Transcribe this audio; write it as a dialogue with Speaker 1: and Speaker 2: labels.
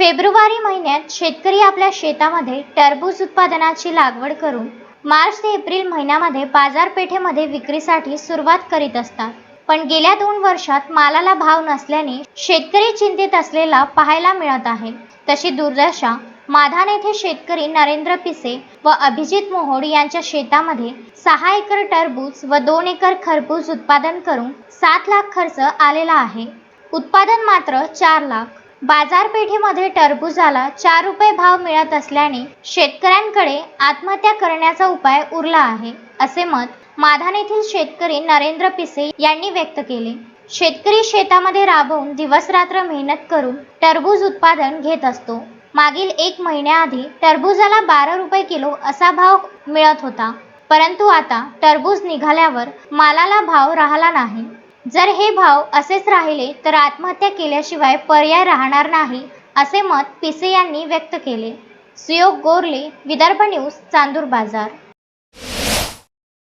Speaker 1: February महिन्यात शेतकरी आपल्या शेतामध्ये टरबूज उत्पादनाची लागवड करून मार्च ते एप्रिल महिन्यामध्ये बाजारपेठेमध्ये विक्रीसाठी सुरुवात करीत असतात. पण गेल्या दोन वर्षात मालाला भाव नसल्याने शेतकरी चिंतेत असलेला पाहायला मिळत आहे. तशी दुर्दशा माधान येथे शेतकरी नरेंद्र पिसे व अभिजित मोहोड यांच्या शेतामध्ये सहा एकर टरबूज व दोन एकर खरबूज उत्पादन करून सात लाख खर्च आलेला आहे. उत्पादन मात्र चार लाख. बाजारपेठेमध्ये टरबूजाला चार रुपये भाव मिळत असल्याने शेतकऱ्यांकडे आत्महत्या करण्याचा उपाय उरला आहे असे मत माधान येथील शेतकरी नरेंद्र पिसे यांनी व्यक्त केले. शेतकरी शेतामध्ये राबवून दिवसरात्र मेहनत करून टरबूज उत्पादन घेत असतो. मागील एक महिन्याआधी टरबूजाला बारा रुपये किलो असा भाव मिळत होता. परंतु आता टरबूज निघाल्यावर मालाला भाव राहिला नाही. जर हे भाव असेच राहिले तर आत्महत्या केल्याशिवाय पर्याय राहणार नाही असे मत पिसे यांनी व्यक्त केले. सुयोग गोरले विदर्भ न्यूज चांदूर बाजार.